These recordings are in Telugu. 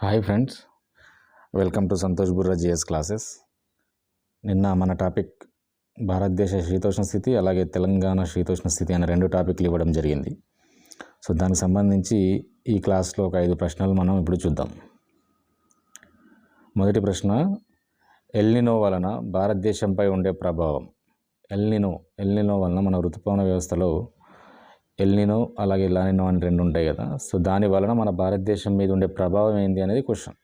Hi friends welcome to Santosh Burra GS classes. నిన్న మన టాపిక్ భారతదేశ శీతోష్ణ స్థితి అలాగే తెలంగాణ శీతోష్ణ స్థితి అనే రెండు టాపిక్లు ఇవ్వడం జరిగింది. సో దానికి సంబంధించి ఈ క్లాస్లో ఒక ఐదు ప్రశ్నలు మనం ఇప్పుడు చూద్దాం. మొదటి ప్రశ్న ఎల్నినో వలన భారతదేశంపై ఉండే ప్రభావం. ఎల్నినో ఎల్నినో వలన మన ఋతుపవన వ్యవస్థలో ఎల్నినో అలాగే లానినో అని రెండు ఉంటాయి కదా. సో దాని వలన మన భారతదేశం మీద ఉండే ప్రభావం ఏంటి అనేది క్వశ్చన్.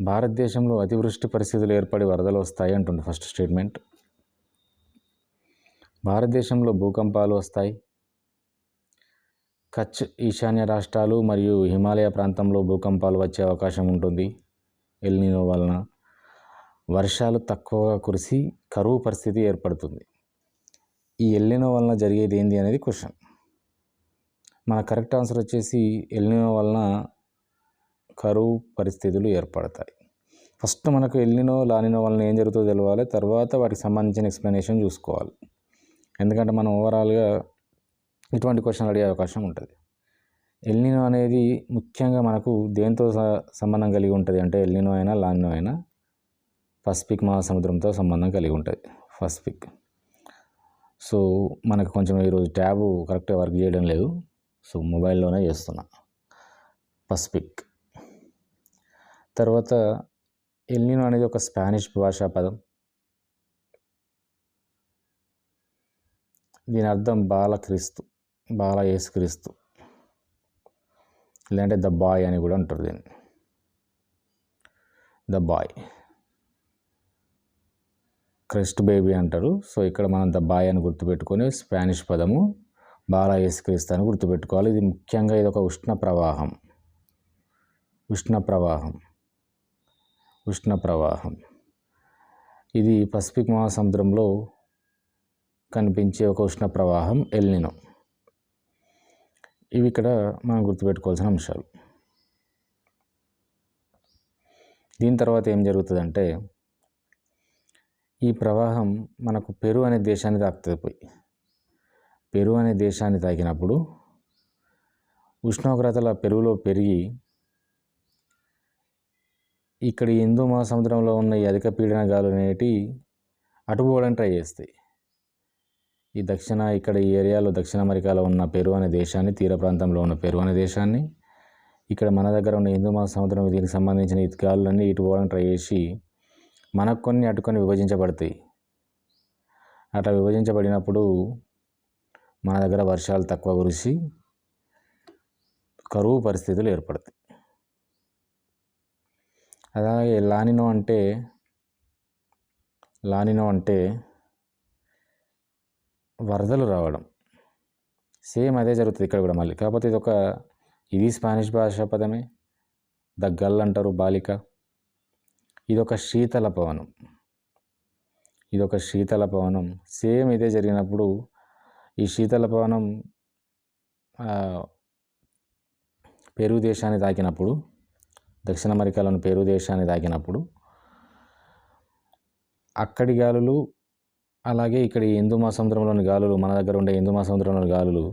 భారతదేశంలో అతివృష్టి పరిస్థితులు ఏర్పడి వరదలు వస్తాయి అంటుంది ఫస్ట్ స్టేట్మెంట్. భారతదేశంలో భూకంపాలు వస్తాయి. కచ్ ఈశాన్య రాష్ట్రాలు మరియు హిమాలయ ప్రాంతంలో భూకంపాలు వచ్చే అవకాశం ఉంటుంది ఎల్నినో వలన. వర్షాలు తక్కువగా కురిసి కరువు పరిస్థితి ఏర్పడుతుంది. ఈ ఎల్లినో వలన జరిగేది ఏంది అనేది క్వశ్చన్ మన కరెక్ట్ ఆన్సర్ వచ్చేసి ఎల్లినో వలన కరువు పరిస్థితులు ఏర్పడతాయి. ఫస్ట్ మనకు ఎల్లినో లానినో వలన ఏం జరుగుతుందో తెలవాలి. తర్వాత వాటికి సంబంధించిన ఎక్స్ప్లెనేషన్ చూసుకోవాలి. ఎందుకంటే మనం ఓవరాల్గా ఇటువంటి క్వశ్చన్ అడిగే అవకాశం ఉంటుంది. ఎల్నినో అనేది ముఖ్యంగా మనకు దేంతో స- సంబంధం కలిగి ఉంటుంది అంటే ఎల్నినో అయినా లానినో అయినా పసిఫిక్ మహాసముద్రంతో సంబంధం కలిగి ఉంటుంది. పసిఫిక్ సో మనకు కొంచెం ఈరోజు ట్యాబ్ కరెక్ట్గా వర్క్ చేయడం లేదు. సో మొబైల్లోనే చేస్తున్నా. పసిఫిక్. తర్వాత ఎల్నినో అనేది ఒక స్పానిష్ భాషా పదం. దీని అర్థం బాలక్రీస్తు బాల యేసుక్రీస్తు లేదంటే ద బాయ్ అని కూడా అంటారు దీన్ని. The boy. క్రెస్ట్ బేబీ అంటారు. సో ఇక్కడ మనం ద బాయ్ అని గుర్తుపెట్టుకొని స్పానిష్ పదము బాల యేసుక్రీస్తు అని గుర్తుపెట్టుకోవాలి. ఇది ముఖ్యంగా ఇది ఒక ఉష్ణ ప్రవాహం. ఉష్ణ ప్రవాహం. ఉష్ణ ప్రవాహం. ఇది పసిఫిక్ మహాసముద్రంలో కనిపించే ఒక ఉష్ణ ప్రవాహం ఎల్నినో ఇవి ఇక్కడ మనం గుర్తుపెట్టుకోవాల్సిన అంశాలు. దీని తర్వాత ఏం జరుగుతుందంటే ఈ ప్రవాహం మనకు పెరు అనే దేశాన్ని తాకుతుంది పోయి. పెరు అనే దేశాన్ని తాకినప్పుడు ఉష్ణోగ్రతల పెరుగులో పెరిగి ఇక్కడ హిందూ మహాసముద్రంలో ఉన్న ఈ అధిక పీడన గాలు అనేటి అటుపోవడానికి ట్రై చేస్తాయి. ఈ దక్షిణ ఇక్కడ ఈ ఏరియాలో దక్షిణ అమెరికాలో ఉన్న పెరు అనే దేశాన్ని తీర ప్రాంతంలో ఉన్న పెరు అనే దేశాన్ని ఇక్కడ మన దగ్గర ఉన్న హిందూ మహాసముద్రం దీనికి సంబంధించిన ఈ గాలులన్నీ ఇటు పోవడానికి ట్రై చేసి మనకు కొన్ని అటు కొన్ని విభజించబడతాయి. అట్లా విభజించబడినప్పుడు మన దగ్గర వర్షాలు తక్కువ కురిసి కరువు పరిస్థితులు ఏర్పడతాయి. అలాగే లానినో అంటే లానినో అంటే వరదలు రావడం. సేమ్ అదే జరుగుతుంది ఇక్కడ కూడా మళ్ళీ. కాకపోతే ఇది ఒక ఇది స్పానిష్ భాషా పదమే. ద గల్ అంటారు బాలిక. ఇది ఒక శీతల పవనం. ఇది ఒక శీతల పవనం. సేమ్ ఇదే జరిగినప్పుడు ఈ శీతల పవనం ఆ, పెరు దేశాన్ని తాకినప్పుడు దక్షిణ అమెరికాలోని పెరు దేశాన్ని తాకినప్పుడు అక్కడి గాలులు అలాగే ఇక్కడ హిందూ మహాసముద్రంలోని గాలులు మన దగ్గర ఉండే హిందూ మహాసముద్రంలోని గాలులు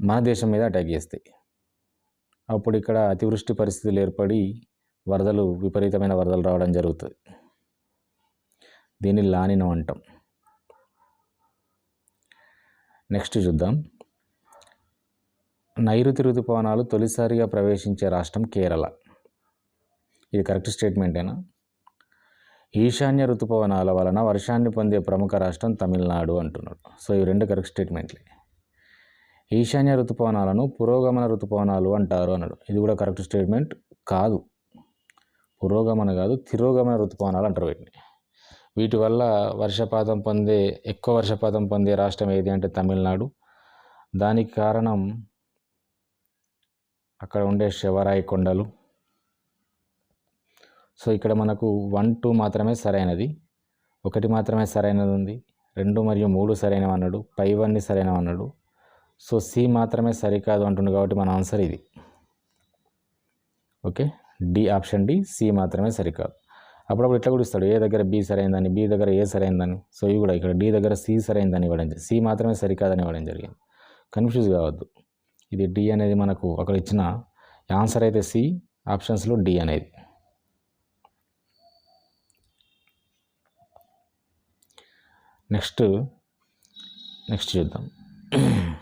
మన దేశం మీద అటాక్ చేస్తాయి. అప్పుడు ఇక్కడ అతివృష్టి పరిస్థితులు ఏర్పడి వరదలు విపరీతమైన వరదలు రావడం జరుగుతుంది. దీన్ని లానినం అంటాం. నెక్స్ట్ చూద్దాం. నైరుతి ఋతుపవనాలు తొలిసారిగా ప్రవేశించే రాష్ట్రం కేరళ. ఇది కరెక్ట్ స్టేట్మెంటేనా ఈశాన్య ఋతుపవనాల వలన వర్షాన్ని పొందే ప్రముఖ రాష్ట్రం తమిళనాడు అంటున్నాడు. సో ఇవి రెండు కరెక్ట్ స్టేట్మెంట్లే. ఈశాన్య ఋతుపవనాలను పురోగమన ఋతుపవనాలు అంటారు అన్నాడు. ఇది కూడా కరెక్ట్ స్టేట్మెంట్ కాదు. పురోగమన కాదు తిరోగమన ఋతుపవనాలు అంటారు వీటిని. వీటి వల్ల వర్షపాతం పొందే ఎక్కువ వర్షపాతం పొందే రాష్ట్రం ఏది అంటే తమిళనాడు. దానికి కారణం అక్కడ ఉండే శివరాయి కొండలు. సో ఇక్కడ మనకు వన్ టూ మాత్రమే సరైనది. ఒకటి మాత్రమే సరైనది ఉంది. రెండు మరియు మూడు సరైనవి అన్నాడు. పైవన్నీ సరైనవి అన్నాడు. సో సి మాత్రమే సరికాదు అంటుండు కాబట్టి మన ఆన్సర్ ఇది. Okay? D option D C మాత్రమే సరికాదు. అప్పుడప్పుడు ఇట్లా కూడా ఇస్తాడు. ఏ దగ్గర బి సరైందని బి దగ్గర ఏ సరైందని. సో ఇవి కూడా ఇక్కడ డి దగ్గర సి సరైందని ఇవ్వడం జరిగింది సి మాత్రమే సరికాదని ఇవ్వడం జరిగింది. కన్ఫ్యూజ్ కావద్దు. ఇది డి అనేది మనకు అక్కడ ఇచ్చిన ఆన్సర్ అయితే సి ఆప్షన్స్లో డి అనేది. నెక్స్ట్ నెక్స్ట్ చూద్దాం.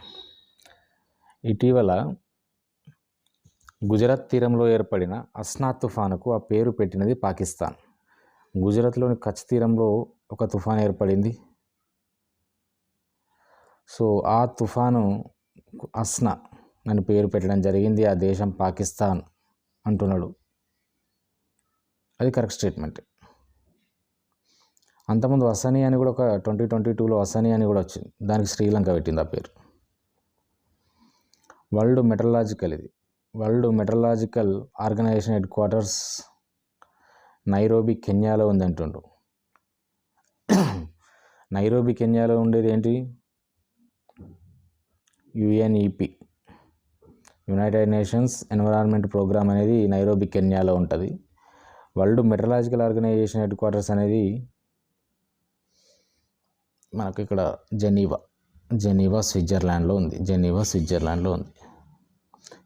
ఇటీవల గుజరాత్ తీరంలో ఏర్పడిన అస్నా తుఫానుకు ఆ పేరు పెట్టినది పాకిస్తాన్. గుజరాత్లోని కచ్ తీరంలో ఒక తుఫాన్ ఏర్పడింది. సో ఆ తుఫాను అస్నా అని పేరు పెట్టడం జరిగింది. ఆ దేశం పాకిస్తాన్ అంటున్నాడు. అది కరెక్ట్ స్టేట్మెంట్. అంతకుముందు అసని అని కూడా ఒక ట్వంటీ ట్వంటీ టూలో అసని అని కూడా వచ్చింది. దానికి శ్రీలంక పెట్టింది ఆ పేరు. వరల్డ్ మెటలాజికల్ ఇది. World meteorological organisation headquarters Nairobi కెన్యాలో ఉంది అంటుండు నైరోబి కెన్యాలో ఉండేది ఏంటి? UNEP united nations environment programme అనేది నైరోబి కెన్యాలో ఉంటుంది. World meteorological organisation headquarters అనేది మనకు ఇక్కడ జెనీవా జెనీవా స్విట్జర్లాండ్లో ఉంది జెనీవా స్విట్జర్లాండ్లో ఉంది.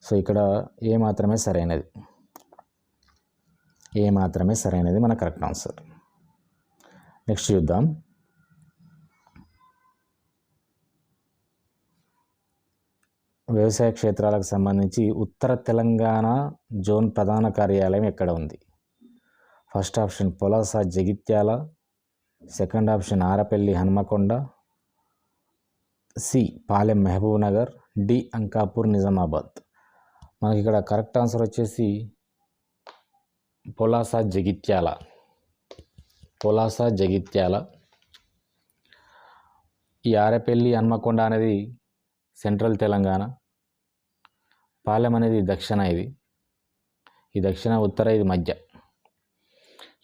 సో ఇక్కడ ఏ మాత్రమే సరైనది. ఏ మాత్రమే సరైనది మన కరెక్ట్ ఆన్సర్. నెక్స్ట్ చూద్దాం. వ్యవసాయ క్షేత్రాలకు సంబంధించి ఉత్తర తెలంగాణ జోన్ ప్రధాన కార్యాలయం ఎక్కడ ఉంది? First option Polasa Jagtial second option Arepalli Hanamkonda C Palem Mahabubnagar D Ankapur Nizamabad. మనకి ఇక్కడ కరెక్ట్ ఆన్సర్ వచ్చేసి పొలాస జగిత్యాల. పొలాస జగిత్యాల. ఈ ఆరేపల్లి హన్మకొండ అనేది సెంట్రల్ తెలంగాణ. పాలెం అనేది దక్షిణ ఇది. ఈ దక్షిణ ఉత్తర ఇది మధ్య.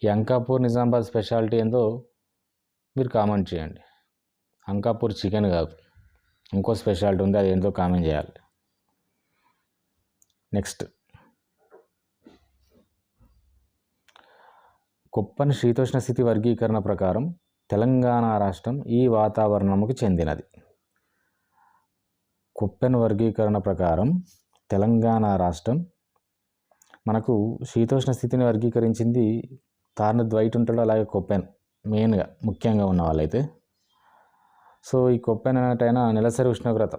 ఈ అంకాపూర్ నిజామాబాద్ స్పెషాలిటీ ఏందో మీరు కామెంట్ చేయండి. అంకాపూర్ చికెన్ కాదు. ఇంకో స్పెషాలిటీ ఉంది అది ఏంటో కామెంట్ చేయాలి. నెక్స్ట్. కుప్పన్ శీతోష్ణ స్థితి వర్గీకరణ ప్రకారం తెలంగాణ రాష్ట్రం ఈ వాతావరణముకు చెందినది. కుప్పెన్ వర్గీకరణ ప్రకారం తెలంగాణ రాష్ట్రం మనకు శీతోష్ణ స్థితిని వర్గీకరించింది తారణ ద్వైట్ ఉంటాడు అలాగే కొప్పెన్ మెయిన్గా ముఖ్యంగా ఉన్న వాళ్ళైతే సో ఈ కొప్పెన్ అన్నట్టయినా నెలసరి ఉష్ణోగ్రత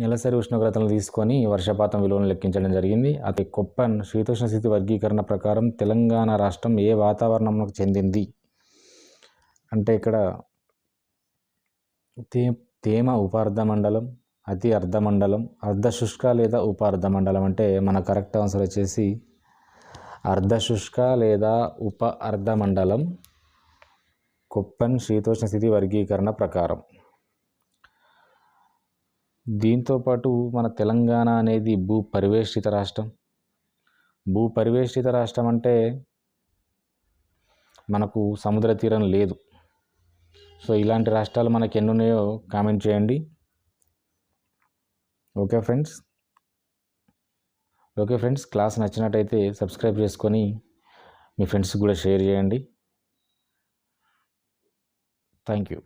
నెలసరి ఉష్ణోగ్రతలను తీసుకొని వర్షపాతం విలువను లెక్కించడం జరిగింది. అది కొప్పన్ శీతోష్ణ స్థితి వర్గీకరణ ప్రకారం తెలంగాణ రాష్ట్రం ఏ వాతావరణంకు చెందింది? అంటే ఇక్కడ తే తేమ ఉపార్ధ మండలం అతి అర్ధ మండలం అర్ధ శుష్క లేదా ఉప మండలం అంటే మన కరెక్ట్ ఆన్సర్ వచ్చేసి అర్ధ శుష్క లేదా ఉప అర్ధ మండలం కొప్పన్ శీతోష్ణ స్థితి వర్గీకరణ ప్రకారం. దీంతోపాటు మన తెలంగాణ అనేది భూ పరివేష్టిత రాష్ట్రం. భూ పరివేష్టిత రాష్ట్రం అంటే మనకు సముద్ర తీరం లేదు. సో ఇలాంటి రాష్ట్రాలు మనకి ఎన్ని ఉన్నాయో కామెంట్ చేయండి. Okay friends? Okay friends class నచ్చినట్టయితే సబ్స్క్రైబ్ చేసుకొని మీ ఫ్రెండ్స్కి కూడా షేర్ చేయండి. Thank you.